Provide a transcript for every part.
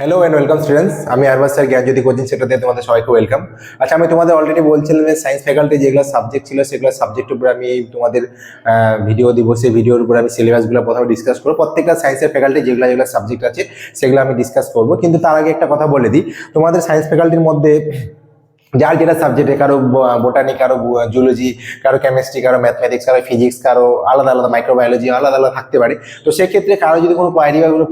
Hello and welcome students আমি আরবাস sir জ্ঞানজ্যোতি coaching সেন্টারতে তোমাদের সবাইকে ওয়েলকাম আচ্ছা আমি তোমাদের অলরেডি বলছিলাম যে সায়েন্স ফ্যাকাল্টি যেগুলো সাবজেক্ট ছিল, সেগুলো সাবজেক্টের উপরে আমি তোমাদের ভিডিও দিব। সেই ভিডিওর উপরে আমি সিলেবাসগুলো প্রথমে ডিসকাস করব। প্রত্যেকটা সায়েন্সের ফ্যাকাল্টি যেগুলো যেগুলো সাবজেক্ট আছে, সেগুলো আমি ডিসকাস করব। কিন্তু তার আগে একটা কথা বলে দিই। তোমাদের সায়েন্স ফ্যাকাল্টির মধ্যে যার যেটা সাবজেক্টে কারও বোটানি কারও জুলজি কারও কেমিস্ট্রি কারও ম্যাথমেটিক্স কারও ফিজিক্স কারও আলাদা আলাদা মাইক্রোবায়োলজি আলাদা আলাদা থাকতে পারে। তো সেক্ষেত্রে কারও যদি কোনো কোয়ারি বা কোনো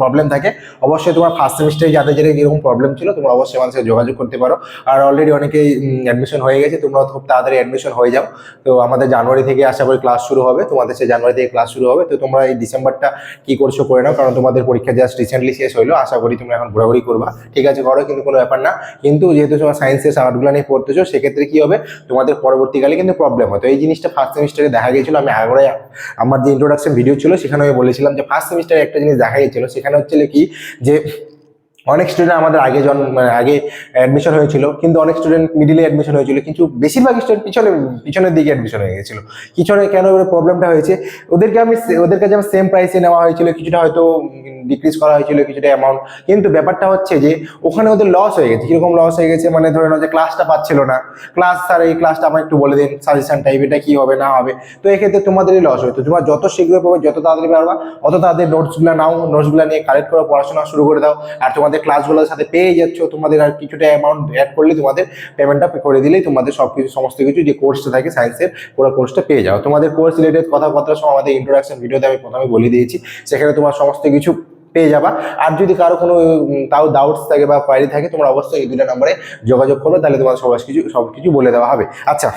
প্রবলেম থাকে, অবশ্যই তোমার ফার্স্ট সেমিস্টারে যাদের যেটা এরকম প্রবলেম ছিল, তোমরা অবশ্যই আমাদের সাথে যোগাযোগ করতে পারো। আর অলরেডি অনেকেই অ্যাডমিশন হয়ে গেছে, তোমরা খুব তাড়াতাড়ি অ্যাডমিশন হয়ে যাও। তো আমাদের জানুয়ারি থেকে আশা করি ক্লাস শুরু হবে, তোমাদের সে জানুয়ারি থেকে ক্লাস শুরু হবে। তো তোমরা এই ডিসেম্বরটা কি করছ করে নাও, কারণ তোমাদের পরীক্ষা জাস্ট রিসেন্টলি শেষ হলো আশা করি তোমরা এখন ঘোরাঘুরি করবা। ঠিক আছে, করো, কিন্তু কোনো ব্যাপার না। কিন্তু যেহেতু তোমার সায়েন্সের সাবজেক্টগুলো নিয়ে পড়তেছো সেক্ষেত্রে কি হবে? তোমাদের পরবর্তীকালে কিন্তু প্রবলেম হয় তো এই জিনিসটা ফার্স্ট সেমিস্টারে দেখা গেছিল আমি আগে আমার যে ইন্ট্রোডাকশন ভিডিও ছিল, সেখানে আমি বলেছিলাম যে ফার্স্ট সেমিস্টারে একটা জিনিস দেখা গেছিল সেখানে হচ্ছিল কি? যে অনেক স্টুডেন্ট আমাদের আগে জন মানে আগে অ্যাডমিশন হয়েছিল, কিন্তু অনেক স্টুডেন্ট মিডিলে অ্যাডমিশন হয়েছিল, কিন্তু বেশিরভাগ স্টুডেন্ট পিছনে, পিছনের দিকে অ্যাডমিশন হয়ে গেছিল। পিছনে কেন প্রবলেমটা হয়েছে? ওদেরকে আমি ওদের কাছে আমার সেম প্রাইসে নেওয়া হয়েছিল, কিছুটা হয়তো ডিক্রিজ করা হয়েছিল, কিছুটা অ্যামাউন্ট কিন্তু ব্যাপারটা হচ্ছে যে, ওখানে ওদের লস হয়ে গেছে। কীরকম লস হয়ে গেছে? মানে ধরে নাও যে ক্লাসটা পাচ্ছিল না। ক্লাস স্যার এই ক্লাসটা আমার একটু বলে দিন সাজেশন টাইপ এটা কী হবে, না হবে? তো এক্ষেত্রে তোমাদেরই লস হয় তো তোমরা যত শীঘ্র পাবে যত তাড়াতাড়ি পারবা, অত তাদের নোটসগুলো নাও নোটসগুলো নিয়ে কালেক্ট করে, পড়াশোনা শুরু করে দাও, আর তোমাদের ক্লাসগুলোর সাথে পেয়ে যাচ্ছ, তোমাদের আর কিছুটা অ্যামাউন্ট অ্যাড করলে তোমাদের পেমেন্টটা করে দিলেই তোমাদের সব কিছু সমস্ত কিছু যে কোর্সটা থাকে সায়েন্সের পুরো কোর্সটা পেয়ে যাও। তোমাদের কোর্স রিলেটেড কথাবার্তা সব আমাদের ইন্ট্রোডাকশন ভিডিওতে আমি প্রথমে বলে দিয়েছি, সেখানে তোমার সমস্ত কিছু পেয়ে যাবা। আর যদি কারও কোনো তাও ডাউটস থাকে বা কোয়ারি থাকে, তোমরা অবশ্যই এই দুটো নম্বরে যোগাযোগ করো, তাহলে তোমার সব কিছু সব কিছু বলে দেওয়া হবে। আচ্ছা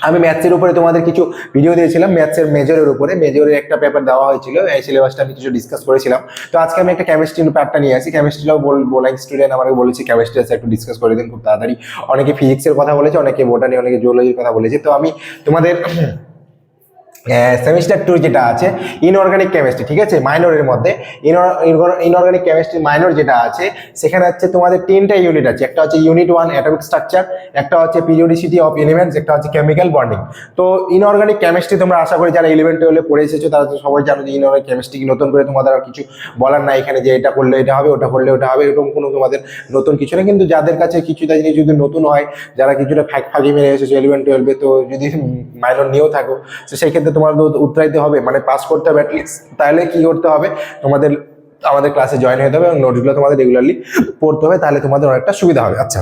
আমি ম্যাথসের উপরে তোমাদের কিছু ভিডিও দিয়েছিলাম ম্যাথসের মেজরের উপরে। মেজরের একটা পেপার দেওয়া হয়েছিল, এই সিলেবাসটা আমি কিছু ডিসকাস করেছিলাম। তো আজকে আমি একটা কেমিস্ট্রি প্যাপটা নিয়ে আসি। কেমিস্ট্রিটাও বলাই স্টুডেন্ট আমাকে বলেছি কেমিস্ট্রি আছে, একটু ডিসকাস করে দিন খুব তাড়াতাড়ি। অনেকে ফিজিক্সের কথা বলেছে, অনেকে বোটানি অনেকে জুওলজির কথা বলেছে। তো আমি তোমাদের সেমিস্টার টু যেটা আছে ইনঅর্গানিক কেমিস্ট্রি ঠিক আছে? মাইনরের মধ্যে। ইনঅর্গানিক কেমিস্ট্রি মাইনর যেটা আছে, সেখানে হচ্ছে তোমাদের তিনটা ইউনিট আছে। একটা হচ্ছে ইউনিট ওয়ান অ্যাটমিক স্ট্রাকচার একটা হচ্ছে পিরিয়ডিসিটি অফ এলিমেন্টস একটা হচ্ছে কেমিক্যাল বন্ডিং তো ইনঅর্গানিক কেমিস্ট্রি তোমরা আশা করি যারা ইলেভেন টুয়েলভে পড়ে এসেছ, তারা তো সবাই জানো যে ইনঅর্গানিক কেমিস্ট্রি নতুন করে তোমাদের আর কিছু বলার নাই এখানে যে এটা করলে এটা হবে, ওটা করলে ওটা হবে, এরকম কোনো তোমাদের নতুন কিছু না কিন্তু যাদের কাছে কিছুটা জিনিস যদি নতুন হয়, যারা কিছুটা ফাঁক ফাঁকি মেরে এসেছ ইলেভেন টুয়েলভে তো যদি মাইনর নিয়েও থাকো, তো সেই ক্ষেত্রে তোমার উত্তরাইতে হবে মানে পাস করতে হবে তাহলে কি করতে হবে? তোমাদের, আমাদের ক্লাসে জয়েন হতে হবে এবং নোটগুলো তোমাদের রেগুলারলি পড়তে হবে, তাহলে তোমাদের অনেকটা সুবিধা হবে। আচ্ছা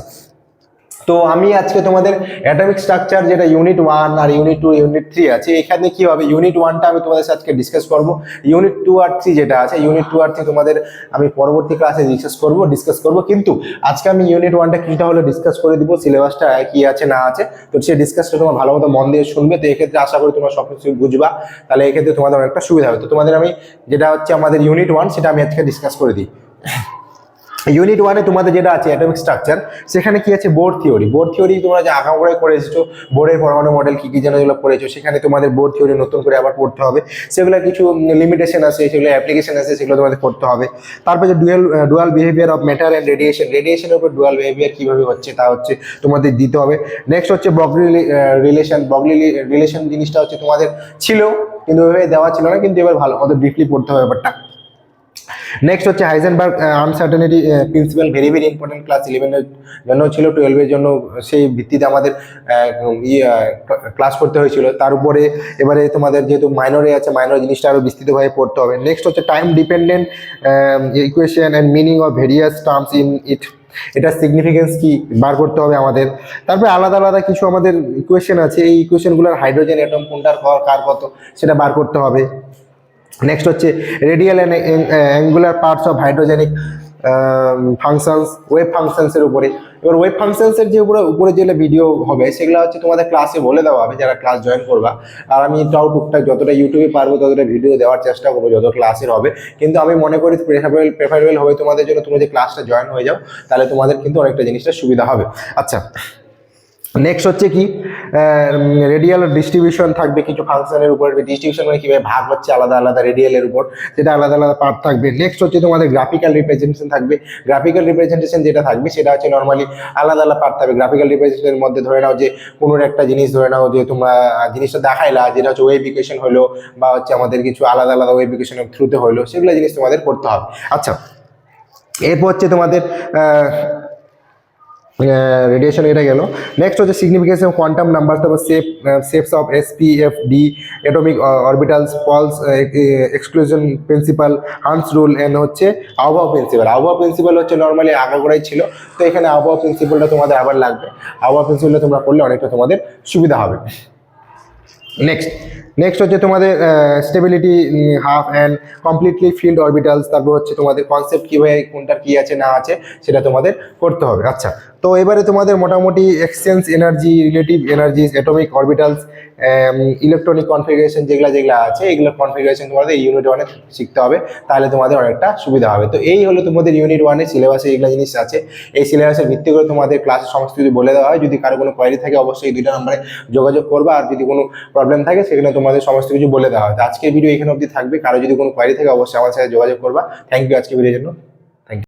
তো আমি আজকে তোমাদের অ্যাটমিক স্ট্রাকচার যেটা ইউনিট ওয়ান আর ইউনিট টু ইউনিট থ্রি আছে, এখানে কি হবে? ইউনিট ওয়ানটা আমি তোমাদের সাথে আজকে ডিসকাস করব। ইউনিট টু আর থ্রি যেটা আছে ইউনিট টু আর থ্রি তোমাদের আমি পরবর্তী ক্লাসে ডিসকাস করব ডিসকাস করব। কিন্তু আজকে আমি ইউনিট ওয়ানটা কিটা হলো ডিসকাস করে দিব সিলেবাসটা কি আছে, না আছে, তো সেই ডিসকাসটা তোমার ভালো মতো মন দিয়ে শুনবে। তো এক্ষেত্রে আশা করি তোমরা সব কিছু বুঝবা, তাহলে এক্ষেত্রে তোমাদের অনেকটা সুবিধা হবে। তো তোমাদের আমি যেটা হচ্ছে আমাদের ইউনিট ওয়ান সেটা আমি আজকে ডিসকাস করে দিই। ইউনিট ওয়ানে তোমাদের যেটা আছে অ্যাটমিক স্ট্রাকচার সেখানে কি আছে? বোর্ড থিওরি বোর্ড থিওরি তোমরা যে আঁকাগোড়ায় করে এসেছ বোর্ডের পরমাণু মডেল কী কী যেন যেগুলো পড়েছো সেখানে তোমাদের বোর্ড থিওরি নতুন করে আবার পড়তে হবে। সেগুলো কিছু লিমিটেশন আছে, সেগুলো অ্যাপ্লিকেশন আছে, সেগুলো তোমাদের পড়তে হবে। তারপরে যে dual dual behaviour of matter and radiation রেডিয়েশনের উপর ডুয়াল বিহেভিয়ার কীভাবে হচ্ছে, তা হচ্ছে তোমাদের দিতে হবে। নেক্সট হচ্ছে ব্রগলি রিলেশন ব্রগলি রিলেশন জিনিসটা হচ্ছে তোমাদের ছিল, কিন্তু ওইভাবে দেওয়া ছিল না, কিন্তু এবার ভালো মতো ডিপলি পড়তে হবে ব্যাপারটা। নেক্সট হচ্ছে Heisenberg uncertainty principle very very important class ইলেভেনের জন্য ছিল টুয়েলভের জন্য সেই ভিত্তিতে আমাদের ক্লাস করতে হয়েছিল। তার উপরে এবারে তোমাদের যেহেতু মাইনরে আছে মাইনর জিনিসটা আরও বিস্তৃতভাবে পড়তে হবে। নেক্সট হচ্ছে time dependent equation and meaning of various terms in it এটা সিগনিফিকেন্স কি বার করতে হবে আমাদের। তারপরে আলাদা আলাদা কিছু আমাদের ইকুয়েশন আছে। এই ইকুয়েশনগুলোর হাইড্রোজেন অ্যাটম কোনটার কার কত, সেটা বার করতে হবে। নেক্সট হচ্ছে radial and angular parts of hydrogenic functions wave ফাংশনসের উপরে। এবার ওয়েব ফাংশনসের যে উপরে উপরে যেগুলো ভিডিও হবে, সেগুলো হচ্ছে তোমাদের ক্লাসে বলে দেওয়া হবে, যারা ক্লাস জয়েন করবা। আর আমি তাও টুকটাক যতটা ইউটিউবে পারব, ততটা ভিডিও দেওয়ার চেষ্টা করব, যত ক্লাসের হবে। কিন্তু আমি মনে করি প্রেফারেবল প্রেফারেবল হবে তোমাদের জন্য, তুমি যে ক্লাসটা জয়েন হয়ে যাও, তাহলে তোমাদের কিন্তু অনেকটা জিনিসটা সুবিধা হবে। আচ্ছা নেক্সট হচ্ছে কি রেডিয়াল ডিস্ট্রিবিউশন থাকবে কিছু ফাংশনের উপর। ডিস্ট্রিবিউশন মানে কীভাবে ভাগ হচ্ছে আলাদা আলাদা রেডিয়ালের উপর যেটা আলাদা আলাদা পার্ট থাকবে। নেক্সট হচ্ছে তোমাদের গ্রাফিক্যাল রিপ্রেজেন্টেশন থাকবে। গ্রাফিক্যাল রিপ্রেজেন্টেশন যেটা থাকবে, সেটা হচ্ছে নর্মালি আলাদা আলাদা পার্ট থাকবে। গ্রাফিক্যাল রিপ্রেজেন্টেশনের মধ্যে ধরে নাও যে কোনো একটা জিনিস ধরে নাও যে, তোমরা জিনিসটা দেখাইলা, যেটা হচ্ছে ওয়েব ইকুয়েশন হলো, বা হচ্ছে আমাদের কিছু আলাদা আলাদা ওয়েব ইকুয়েশনের থ্রুতে হলো, সেগুলো জিনিস তোমাদের করতে হবে। আচ্ছা এরপর হচ্ছে তোমাদের রেডিয়েশন এটা গেল। নেক্সট হচ্ছে সিগনিফিকেশন কোয়ান্টাম নাম্বার তারপর shape shapes of S P F D atomic orbitals Pauli's exclusion principle Hund's rule and হচ্ছে আবহাওয়া প্রিন্সিপাল আবহাওয়া প্রিন্সিপাল হচ্ছে নর্মালি আগাগোড়াই ছিল। তো এখানে আবহাওয়া প্রিন্সিপালটা তোমাদের আবার লাগবে। আবহাওয়া প্রিন্সিপালটা তোমরা করলে অনেকটা তোমাদের সুবিধা হবে। নেক্সট নেক্সট হচ্ছে তোমাদের stability half and completely filled orbitals তারপর হচ্ছে তোমাদের কনসেপ্ট কীভাবে কোনটার কী আছে, না আছে, সেটা তোমাদের করতে হবে। আচ্ছা তো এবারে তোমাদের মোটামুটি exchange energy relative energies atomic orbitals electronic configuration যেগুলো যেগুলো আছে এগুলোর কনফিগারেশন তোমাদের ইউনিট ওয়ানে শিখতে হবে, তাহলে তোমাদের অনেকটা সুবিধা হবে। তো এই হলো তোমাদের ইউনিট ওয়ানের সিলেবাসে এগুলো জিনিস আছে, এই সিলেবাসের ভিত্তি করে তোমাদের ক্লাসে সমস্ত কিছু বলে দেওয়া হয়, যদি কারও কোনো কোয়ারি থাকে, অবশ্যই দুইটা নম্বরে যোগাযোগ করবে, আর যদি কোনো প্রবলেম থাকে, সেখানে তোমাদের সমস্ত কিছু বলে দেওয়া হয়। আজকের ভিডিও এখানে অবধি থাকবে। কারও যদি কোনো কোয়ারি থাকে, অবশ্যই আমার সাথে যোগাযোগ করবা। থ্যাংক ইউ আজকে ভিডিওর জন্য।